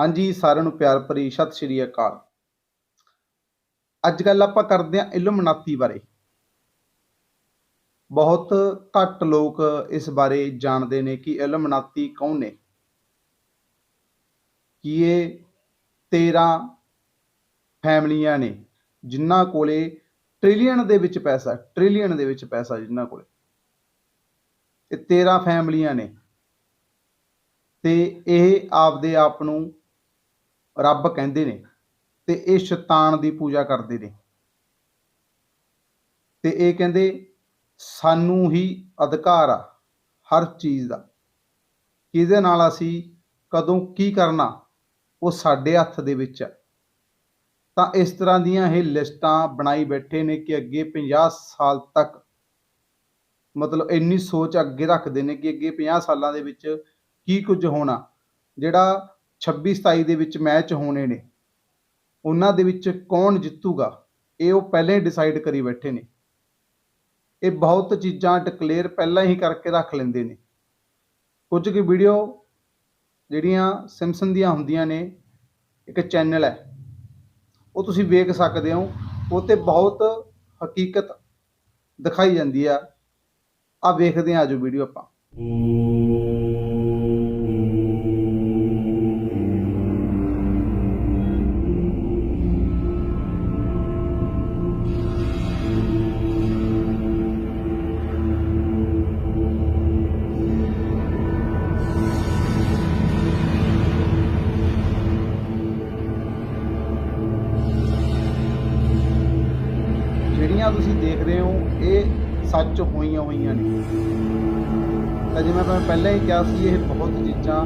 ਹਾਂਜੀ, ਸਾਰਿਆਂ ਨੂੰ ਪਿਆਰ ਭਰੀ ਸਤਿ ਸ਼੍ਰੀ ਅਕਾਲ। ਅੱਜ ਕੱਲ ਆਪਾਂ ਕਰਦੇ ਹਾਂ ਇਲਮਨਾਤੀ ਬਾਰੇ। ਬਹੁਤ ਘੱਟ ਲੋਕ ਇਸ ਬਾਰੇ ਜਾਣਦੇ ਨੇ ਕਿ ਇਲਮਨਾਤੀ ਕੌਣ ਨੇ। ਕਿ ਇਹ 13 ਫੈਮਲੀਆਂ ਨੇ, ਜਿਨ੍ਹਾਂ ਕੋਲੇ ਟ੍ਰਿਲੀਅਨ ਦੇ ਵਿੱਚ ਪੈਸਾ ਟ੍ਰਿਲੀਅਨ ਦੇ ਵਿੱਚ ਪੈਸਾ ਜਿਨ੍ਹਾਂ ਕੋਲੇ। ਇਹ 13 ਫੈਮਲੀਆਂ ਨੇ। ਤੇ ਇਹ ਆਪਦੇ ਆਪ ਨੂੰ ਰੱਬ ਕਹਿੰਦੇ ਨੇ ਤੇ ਇਹ ਸ਼ੈਤਾਨ ਦੀ ਪੂਜਾ ਕਰਦੇ ਨੇ। ਤੇ ਇਹ ਕਹਿੰਦੇ, ਸਾਨੂੰ ਹੀ ਅਧਿਕਾਰ ਆ ਹਰ ਚੀਜ਼ ਦਾ। ਕਿਹਦੇ ਨਾਲ ਅਸੀਂ, ਕਦੋਂ ਕੀ ਕਰਨਾ, ਉਹ ਸਾਡੇ ਹੱਥ ਦੇ ਵਿੱਚ ਆ। ਤਾਂ ਇਸ ਤਰ੍ਹਾਂ ਦੀਆਂ ਇਹ ਲਿਸਟਾਂ ਬਣਾਈ ਬੈਠੇ ਨੇ ਕਿ ਅੱਗੇ 50 ਸਾਲ ਤੱਕ, ਮਤਲਬ ਇੰਨੀ ਸੋਚ ਅੱਗੇ ਰੱਖਦੇ ਨੇ ਕਿ ਅੱਗੇ 50 ਸਾਲਾਂ ਦੇ ਵਿੱਚ ਕੀ ਕੁਝ ਹੋਣਾ। ਜਿਹੜਾ 26 27 ਦੇ ਵਿੱਚ ਮੈਚ ਹੋਣੇ ਨੇ। ਉਹਨਾਂ ਦੇ ਵਿੱਚ ਕੌਣ ਜਿੱਤੂਗਾ, ਇਹ ਉਹ ਪਹਿਲਾਂ ਹੀ ਡਿਸਾਈਡ ਕਰੀ ਬੈਠੇ ਨੇ। ਇਹ ਬਹੁਤ ਚੀਜ਼ਾਂ ਡਿਕਲੇਅਰ ਪਹਿਲਾਂ ਹੀ ਕਰਕੇ ਰੱਖ ਲੈਂਦੇ ਨੇ। ਕੁਝ ਕੁ ਵੀਡੀਓ ਜਿਹੜੀਆਂ ਸਿਮਸਨ ਦੀਆਂ ਹੁੰਦੀਆਂ ਨੇ, ਇੱਕ ਚੈਨਲ ਹੈ। ਉਹ ਤੁਸੀਂ ਵੇਖ ਸਕਦੇ ਹੋ। ਉਹ ਤੇ ਬਹੁਤ ਹਕੀਕਤ ਦਿਖਾਈ ਜਾਂਦੀ ਆ। ਆ ਵੇਖਦੇ ਹਾਂ ਆਜੋ ਵੀਡੀਓ ਆਪਾਂ। ਜਿਹੜੀਆਂ ਤੁਸੀਂ ਦੇਖ ਰਹੇ ਹੋ, ਇਹ ਸੱਚ ਹੋਈਆਂ ਹੋਈਆਂ ਨੇ। ਤਾਂ ਜਿਵੇਂ ਮੈਂ ਪਹਿਲਾਂ ਹੀ ਕਿਹਾ ਸੀ, ਇਹ ਬਹੁਤ ਚੀਜ਼ਾਂ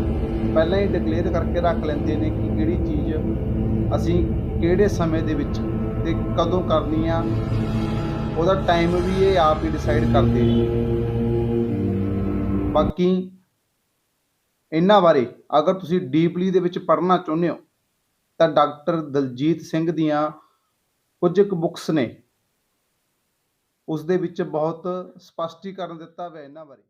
ਪਹਿਲਾਂ ਹੀ ਡਿਕਲੇਅਰ ਕਰਕੇ ਰੱਖ ਲੈਂਦੇ ਨੇ ਕਿ ਕਿਹੜੀ ਚੀਜ਼ ਅਸੀਂ ਕਿਹੜੇ ਸਮੇਂ ਦੇ ਵਿੱਚ ਤੇ ਕਦੋਂ ਕਰਨੀ ਆ। ਉਹਦਾ ਟਾਈਮ ਵੀ ਇਹ ਆਪ ਹੀ ਡਿਸਾਈਡ ਕਰਦੇ ਨੇ। ਬਾਕੀ ਇਹਨਾਂ ਬਾਰੇ ਅਗਰ ਤੁਸੀਂ ਡੀਪਲੀ ਦੇ ਵਿੱਚ ਪੜ੍ਹਨਾ ਚਾਹੁੰਦੇ ਹੋ, ਤਾਂ ਡਾਕਟਰ ਦਲਜੀਤ ਸਿੰਘ ਦੀਆਂ ਕੁਝ ਕੁ ਬੁੱਕਸ ਨੇ। ਉਸ ਦੇ ਵਿੱਚ ਬਹੁਤ ਸਪਸ਼ਟੀਕਰਨ ਦਿੱਤਾ ਹੋਇਆ ਇਹਨਾਂ ਬਾਰੇ।